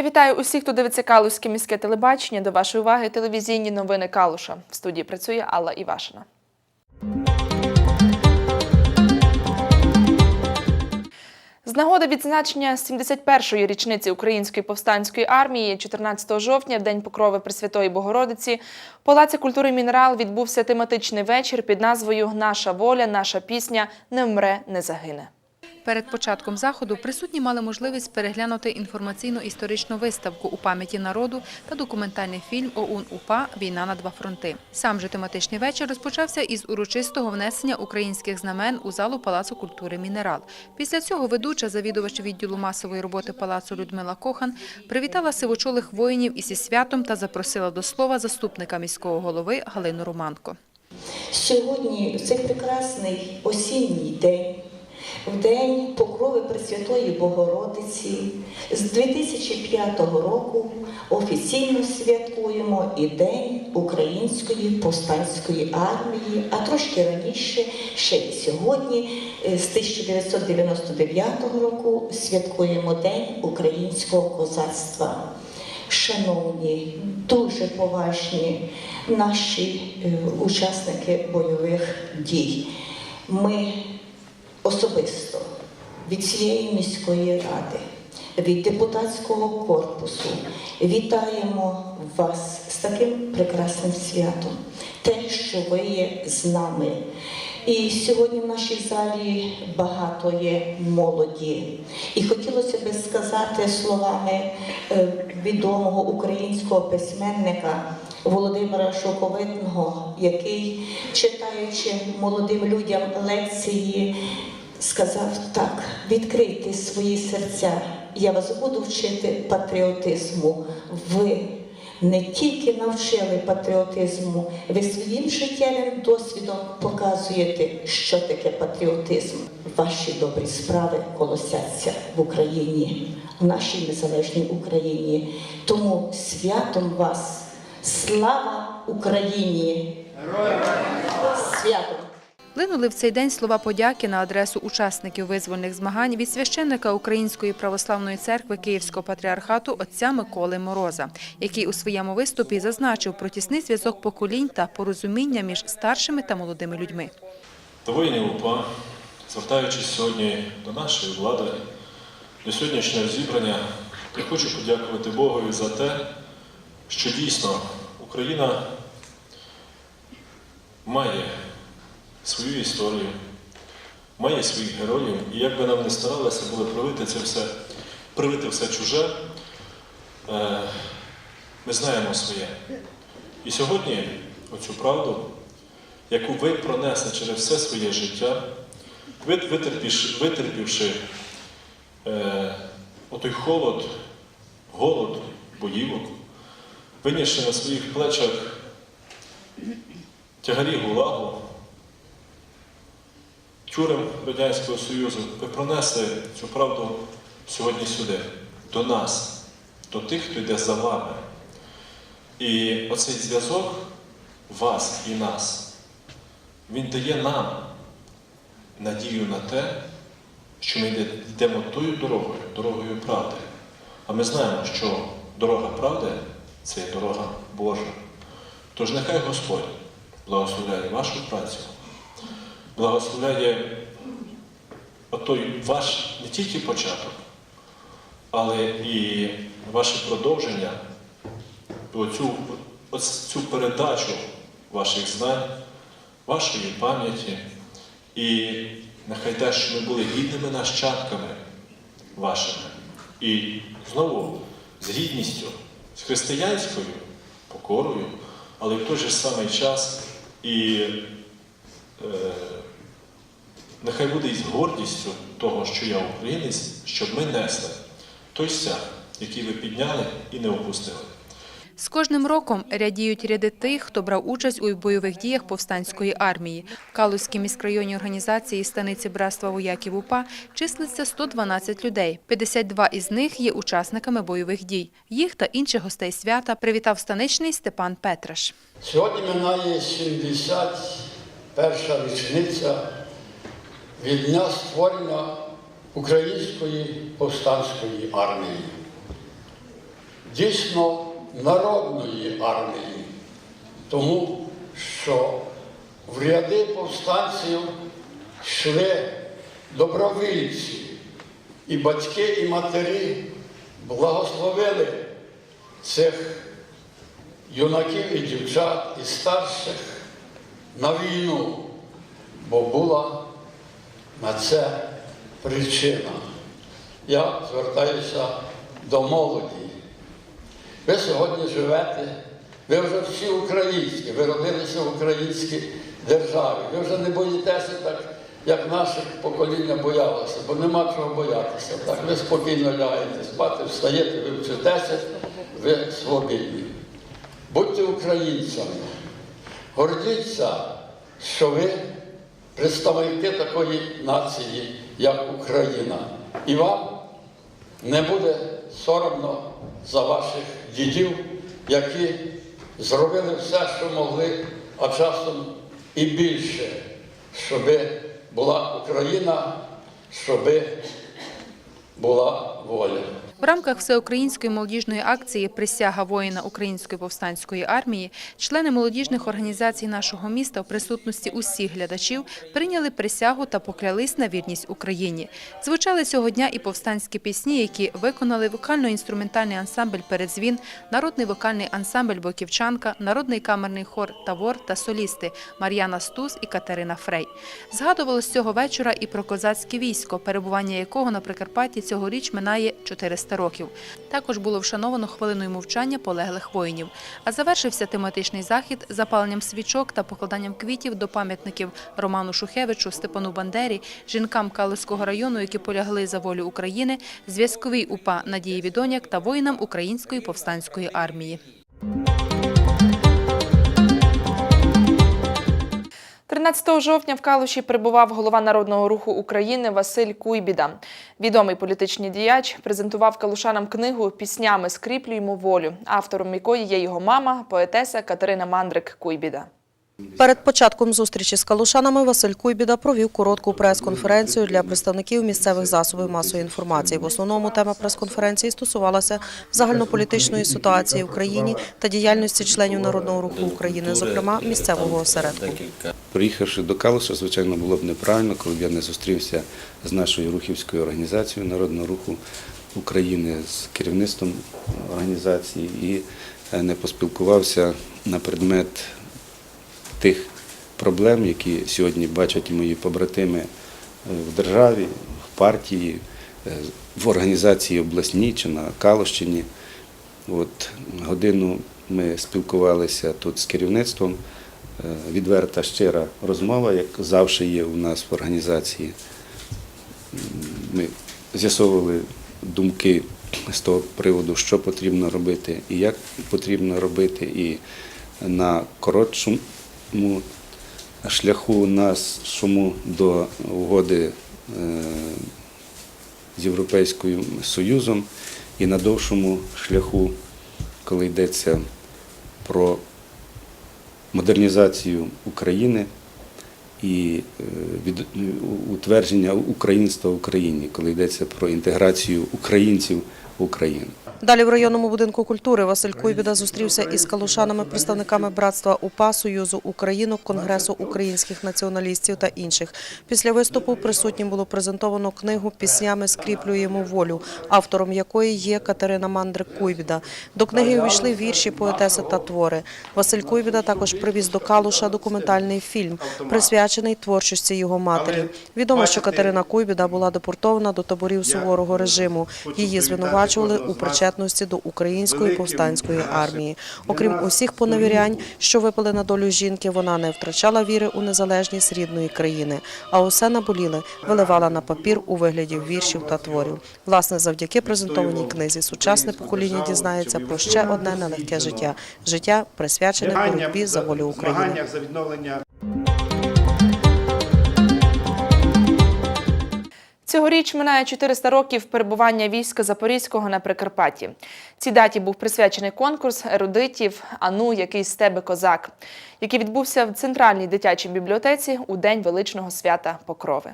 Я вітаю усіх, хто дивиться Калузьке міське телебачення. До вашої уваги телевізійні новини Калуша. В студії працює Алла Івашина. З нагоди відзначення 71-ї річниці Української повстанської армії 14 жовтня, в День Покрови Пресвятої Богородиці, в Палаці культури Мінерал відбувся тематичний вечір під назвою Наша воля, наша пісня не вмре, не загине. Перед початком заходу присутні мали можливість переглянути інформаційно-історичну виставку у пам'яті народу та документальний фільм ОУН УПА Війна на два фронти. Сам же тематичний вечір розпочався із урочистого внесення українських знамен у залу Палацу культури Мінерал. Після цього ведуча завідувач відділу масової роботи палацу Людмила Кохан привітала сивочолих воїнів із святом та запросила до слова заступника міського голови Галину Романко. Сьогодні, в цей прекрасний осінній день, в день покрови Пресвятої Богородиці, з 2005 року офіційно святкуємо і День Української повстанської армії, а трошки раніше, ще й сьогодні, е, з 1999 року, святкуємо День українського козацтва. Шановні, дуже поважні наші е, учасники бойових дій. Ми особисто від цієї міської ради, від депутатського корпусу вітаємо вас з таким прекрасним святом, те, що ви є з нами. І сьогодні в нашій залі багато є молоді. І хотілося би сказати словами е, відомого українського письменника Володимира Шоковитного, який, читаючи молодим людям лекції, сказав так: відкрийте свої серця. Я вас буду вчити патріотизму. Ви не тільки навчили патріотизму, ви своїм життєвим досвідом показуєте, що таке патріотизм. Ваші добрі справи колосяться в Україні, в нашій незалежній Україні. Тому святом вас, слава Україні! Святом! Линули в цей день слова подяки на адресу учасників визвольних змагань від священника Української православної церкви Київського патріархату отця Миколи Мороза, який у своєму виступі зазначив про тісний зв'язок поколінь та порозуміння між старшими та молодими людьми. До воїнів УПА, звертаючись сьогодні до нашої влади, до сьогоднішнього зібрання, я хочу подякувати Богові за те, що дійсно Україна має свою історію, має своїх героїв, і як би нам не старалися були привити це все, привити все чуже, е, ми знаємо своє. І сьогодні оцю правду яку ви пронесли через все своє життя, ви- витерпівши, витерпівши е, отой холод, голод, боївок, винісши на своїх плечах тягарі гулагу, тюрем Радянського Союзу, ви пронесли цю правду сьогодні сюди, до нас, до тих, хто йде за вами. І оцей зв'язок вас і нас. Він дає нам надію на те, що ми йдемо тою дорогою, дорогою правди. А ми знаємо, що дорога правди це є дорога Божа. Тож нехай Господь благословляє вашу працю, благословляє отой ваш не тільки початок, але і ваше продовження, оцю, оцю передачу ваших знань вашої пам'яті, і нехай те, що ми були гідними нащадками вашими. І знову з гідністю, з християнською покорою, але в той же самий час і е, нехай буде із гордістю того, що я українець, щоб ми несли той стяг, який ви підняли і не опустили. З кожним роком рядіють ряди тих, хто брав участь у бойових діях повстанської армії. В Калузькій міськрайонній організації станиці братства вояків УПА числиться 112 людей. 52 із них є учасниками бойових дій. Їх та інших гостей свята привітав станичний Степан Петраш. Сьогодні минає 71 річниця від дня створення Української повстанської армії. дійсно народної армії, тому що в ряди повстанців йшли добровільці, і батьки, і матері благословили цих юнаків і дівчат, і старших на війну, бо була на це причина. Я звертаюся до молоді. Ви сьогодні живете, ви вже всі українські, ви родилися в українській державі. Ви вже не боїтеся так, як наше покоління боялося, бо нема чого боятися. Так, ви спокійно лягаєте спати, встаєте, ви вчитеся, ви свобідні. Будьте українцями, гордіться, що ви представники такої нації, як Україна. І вам не буде соромно за ваших дідів, які зробили все, що могли, а часом і більше, щоби була Україна, щоби була воля. В рамках всеукраїнської молодіжної акції Присяга воїна Української повстанської армії члени молодіжних організацій нашого міста в присутності усіх глядачів прийняли присягу та поклялись на вірність Україні. Звучали цього дня і повстанські пісні, які виконали вокально-інструментальний ансамбль Передзвін, народний вокальний ансамбль Боківчанка, народний камерний хор Тавор та солісти Мар'яна Стус і Катерина Фрей. Згадувалось цього вечора і про козацьке військо, перебування якого на Прикарпатті цьогоріч минає 400 років. Також було вшановано хвилиною мовчання полеглих воїнів. А завершився тематичний захід запаленням свічок та покладанням квітів до пам'ятників Роману Шухевичу, Степану Бандері, жінкам Калицького району, які полягли за волю України, зв'язковій УПА Надії Відоняк та воїнам Української повстанської армії. 13 жовтня в Калуші прибував голова Народного руху України Василь Куйбіда. Відомий політичний діяч презентував калушанам книгу Піснями скріплюємо волю, автором якої є його мама, поетеса Катерина Мандрик Куйбіда. Перед початком зустрічі з калушанами Василь Куйбіда провів коротку прес-конференцію для представників місцевих засобів масової інформації. В основному тема прес-конференції стосувалася загальнополітичної ситуації в країні та діяльності членів Народного руху України, зокрема місцевого осередку. Приїхавши до Калуша, звичайно, було б неправильно, коли б я не зустрівся з нашою рухівською організацією Народного руху України, з керівництвом організації і е, не поспілкувався на предмет тих проблем, які сьогодні бачать мої побратими е, в державі, в партії, е, в організації обласній чи на Калущині. От годину ми спілкувалися тут з керівництвом. Е, Відверта щира розмова, як завжди є у нас в організації. Ми з'ясовували думки з того приводу, що потрібно робити і як потрібно робити. І на коротшому шляху нашому до угоди е, з Європейським Союзом і на довшому шляху, коли йдеться про модернізацію України і е, утвердження українства в Україні, коли йдеться про інтеграцію українців в Україну. Далі в районному будинку культури Василь Куйбіда зустрівся із калушанами, представниками братства УПА, Союзу Українок, Конгресу українських націоналістів та інших. Після виступу присутнім було презентовано книгу Піснями скріплюємо волю, автором якої є Катерина Мандрик Куйбіда. До книги увійшли вірші, поетеси та твори. Василь Куйбіда також привіз до Калуша документальний фільм, присвячений творчості його матері. Відомо, що Катерина Куйбіда була депортована до таборів суворого режиму. Її звинувачували у причетності до української повстанської армії. Окрім усіх поневірянь, що випали на долю жінки, вона не втрачала віри у незалежність рідної країни, а усе наболіле виливала на папір у вигляді віршів та творів. Власне, завдяки презентованій книзі сучасне покоління дізнається про ще одне нелегке життя життя присвячене боротьбі за волю України. Цьогоріч минає 400 років перебування війська Запорізького на Прикарпатті. Цій даті був присвячений конкурс ерудитів Ану, який з тебе козак, який відбувся в центральній дитячій бібліотеці у день величного свята Покрови.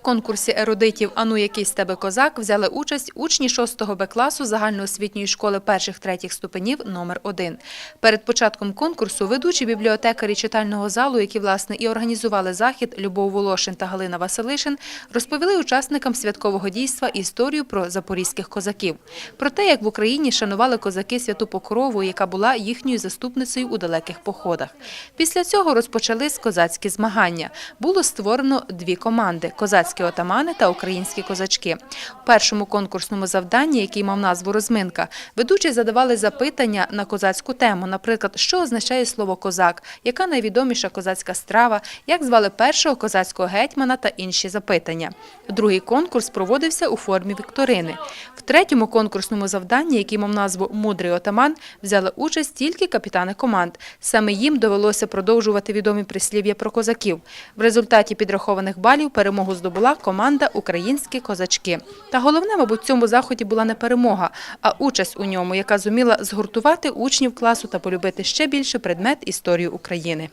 В конкурсі ерудитів «Ану, який з тебе козак» взяли участь учні 6 Б класу загальноосвітньої школи перших-третіх ступенів номер 1 Перед початком конкурсу ведучі бібліотекарі читального залу, які, власне, і організували захід Любов Волошин та Галина Василишин, розповіли учасникам святкового дійства історію про запорізьких козаків. Про те, як в Україні шанували козаки Святу Покрову, яка була їхньою заступницею у далеких походах. Після цього розпочались козацькі змагання. Було створено дві команди – козацькі отамани та українські козачки. У першому конкурсному завданні, який мав назву «Розминка», ведучі задавали запитання на козацьку тему, наприклад, що означає слово «козак», яка найвідоміша козацька страва, як звали першого козацького гетьмана та інші запитання. Другий конкурс проводився у формі вікторини. В третьому конкурсному завданні, який мав назву «Мудрий отаман», взяли участь тільки капітани команд. Саме їм довелося продовжувати відомі прислів'я про козаків. В результаті підрахованих балів перемогу здобула команда «Українські козачки». Та головне, мабуть, в цьому заході була не перемога, а участь у ньому, яка зуміла згуртувати учнів класу та полюбити ще більше предмет історії України.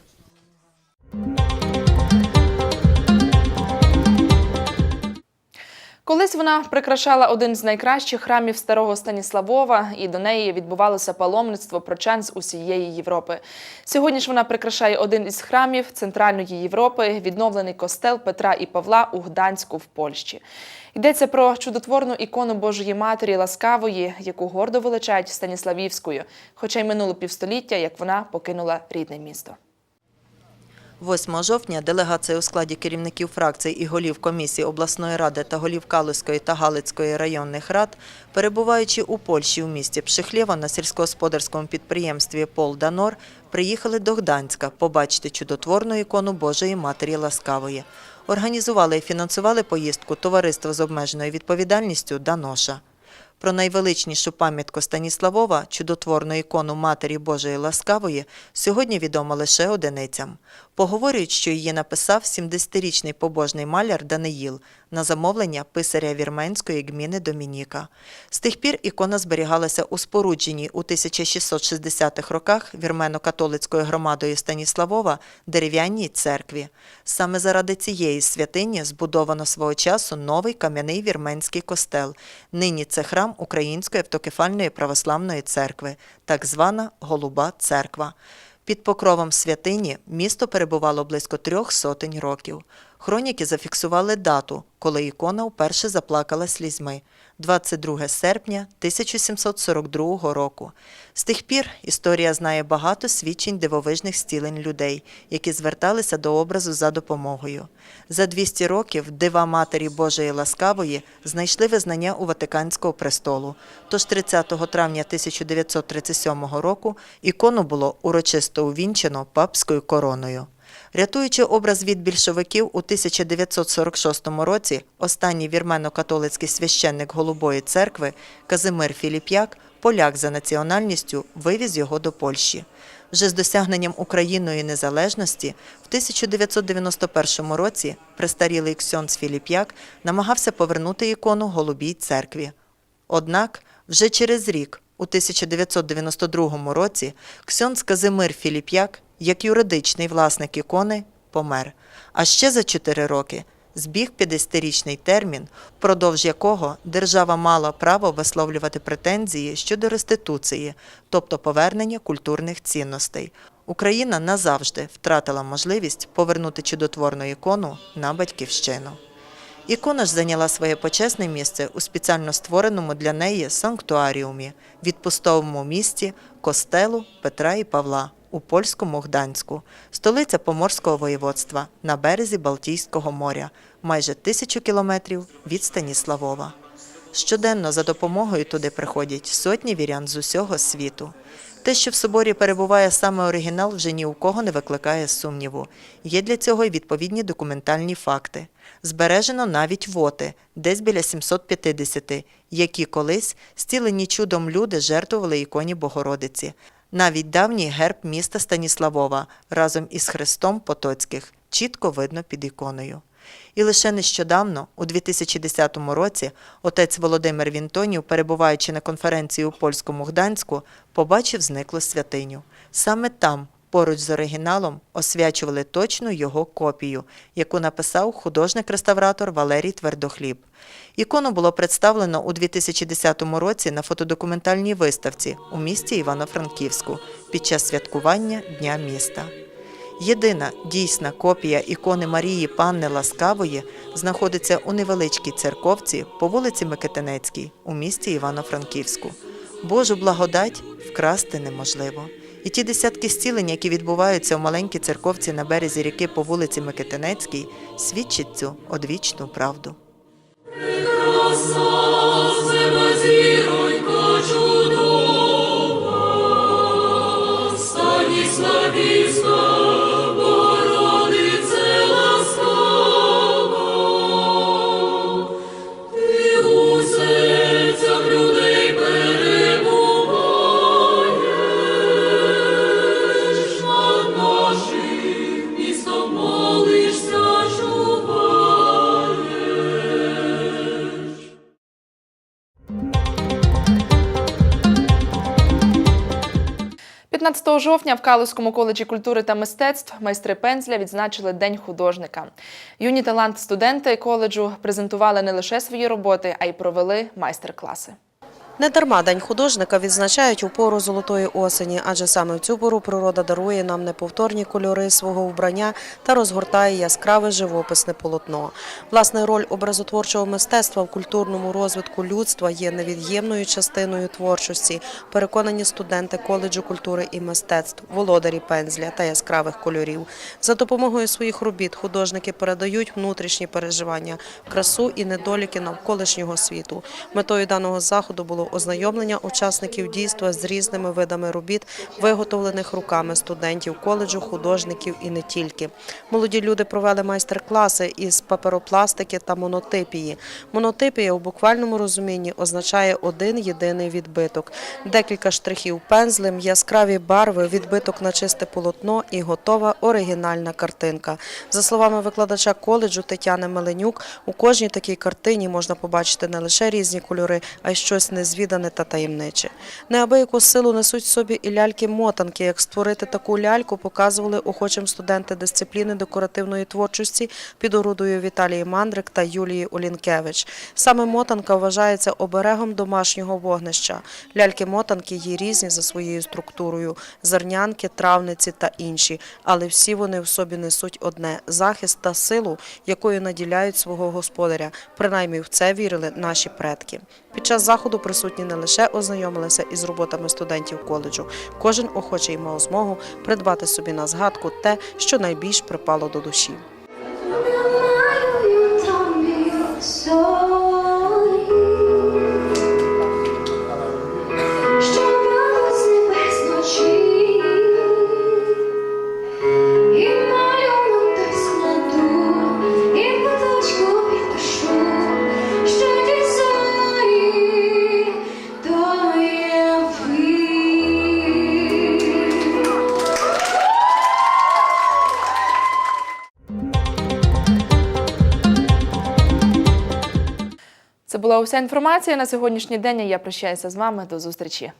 Колись вона прикрашала один з найкращих храмів старого Станіславова, і до неї відбувалося паломництво прочан з усієї Європи. Сьогодні ж вона прикрашає один із храмів Центральної Європи, відновлений костел Петра і Павла у Гданську в Польщі. Йдеться про чудотворну ікону Божої Матері Ласкавої, яку гордо величають Станіславівською, хоча й минуло півстоліття, як вона покинула рідне місто. 8 жовтня делегація у складі керівників фракцій і голів комісії обласної ради та голів Калузької та Галицької районних рад, перебуваючи у Польщі у місті Пшихлєво на сільськогосподарському підприємстві Полданор, приїхали до Гданська побачити чудотворну ікону Божої Матері Ласкавої. Організували і фінансували поїздку товариство з обмеженою відповідальністю Даноша. Про найвеличнішу пам'ятку Станіславова, чудотворну ікону Матері Божої Ласкавої, сьогодні відомо лише одиницям. Поговорюють, що її написав 70-річний побожний маляр Даниїл на замовлення писаря вірменської гміни Домініка. З тих пір ікона зберігалася у спорудженій у 1660-х роках вірмено-католицькою громадою Станіславова дерев'яній церкві. Саме заради цієї святині збудовано свого часу новий кам'яний вірменський костел. Нині це храм Української автокефальної православної церкви, так звана Голуба церква. Під покровом святині місто перебувало близько трьох сотень років. Хроніки зафіксували дату, коли ікона вперше заплакала слізьми – 22 серпня 1742 року. З тих пір історія знає багато свідчень дивовижних зцілень людей, які зверталися до образу за допомогою. За 200 років дива Матері Божої Ласкавої знайшли визнання у Ватиканського престолу. Тож 30 травня 1937 року ікону було урочисто увінчено папською короною. Рятуючи образ від більшовиків у 1946 році, останній вірмено-католицький священник Голубої церкви Казимир Філіп'як, поляк за національністю, вивіз його до Польщі. Вже з досягненням Україною незалежності в 1991 році престарілий Ксьонц Філіп'як намагався повернути ікону Голубій церкві. Однак вже через рік, у 1992 році, Ксьонц Казимир Філіп'як, як юридичний власник ікони, помер. А ще за чотири роки збіг 50-річний термін, впродовж якого держава мала право висловлювати претензії щодо реституції, тобто повернення культурних цінностей. Україна назавжди втратила можливість повернути чудотворну ікону на батьківщину. Ікона ж зайняла своє почесне місце у спеціально створеному для неї санктуаріумі, відпустовому місті костелу Петра і Павла у польському Гданську, столиця Поморського воєводства на березі Балтійського моря, майже тисячу кілометрів від Станіславова. Щоденно за допомогою туди приходять сотні вірян з усього світу. Те, що в соборі перебуває саме оригінал, вже ні у кого не викликає сумніву. Є для цього й відповідні документальні факти. Збережено навіть воти, десь біля 750, які колись стілені чудом люди жертвували іконі Богородиці. Навіть давній герб міста Станіславова разом із Христом Потоцьких чітко видно під іконою. І лише нещодавно, у 2010 році, отець Володимир Вінтонів, перебуваючи на конференції у польському Гданську, побачив зниклу святиню. Саме там, поруч з оригіналом освячували точну його копію, яку написав художник-реставратор Валерій Твердохліб. Ікону було представлено у 2010 році на фотодокументальній виставці у місті Івано-Франківську під час святкування Дня міста. Єдина дійсна копія ікони Марії Панни Ласкавої знаходиться у невеличкій церковці по вулиці Микитинецькій у місті Івано-Франківську. Божу благодать вкрасти неможливо. І ті десятки зцілень, які відбуваються в маленькій церковці на березі ріки по вулиці Микитинецькій, свідчать цю одвічну правду. – 15 жовтня в Калузькому коледжі культури та мистецтв майстри пензля відзначили День художника. Юні талант-студенти коледжу презентували не лише свої роботи, а й провели майстер-класи. Недарма День художника відзначають у пору золотої осені, адже саме в цю пору природа дарує нам неповторні кольори свого вбрання та розгортає яскраве живописне полотно. Власне, роль образотворчого мистецтва в культурному розвитку людства є невід'ємною частиною творчості. Переконані студенти коледжу культури і мистецтв, володарі пензля та яскравих кольорів. За допомогою своїх робіт художники передають внутрішні переживання, красу і недоліки навколишнього світу. Метою даного заходу було ознайомлення учасників дійства з різними видами робіт, виготовлених руками студентів коледжу, художників і не тільки. Молоді люди провели майстер-класи із паперопластики та монотипії. Монотипія у буквальному розумінні означає один єдиний відбиток. Декілька штрихів пензлем, яскраві барви, відбиток на чисте полотно і готова оригінальна картинка. За словами викладача коледжу Тетяни Меленюк, у кожній такій картині можна побачити не лише різні кольори, а й щось незвідане та таємниче. Неабияку силу несуть собі і ляльки-мотанки. Як створити таку ляльку, показували охочим студенти дисципліни декоративної творчості під орудою Віталії Мандрик та Юлії Олінкевич. Саме мотанка вважається оберегом домашнього вогнища. Ляльки-мотанки є різні за своєю структурою: зернянки, травниці та інші. Але всі вони в собі несуть одне захист та силу, якою наділяють свого господаря. Принаймні в це вірили наші предки. Під час заходу присутні не лише ознайомилися із роботами студентів коледжу. Кожен охочий мав змогу придбати собі на згадку те, що найбільш припало до душі. Була уся інформація на сьогоднішній день. Я прощаюся з вами. До зустрічі.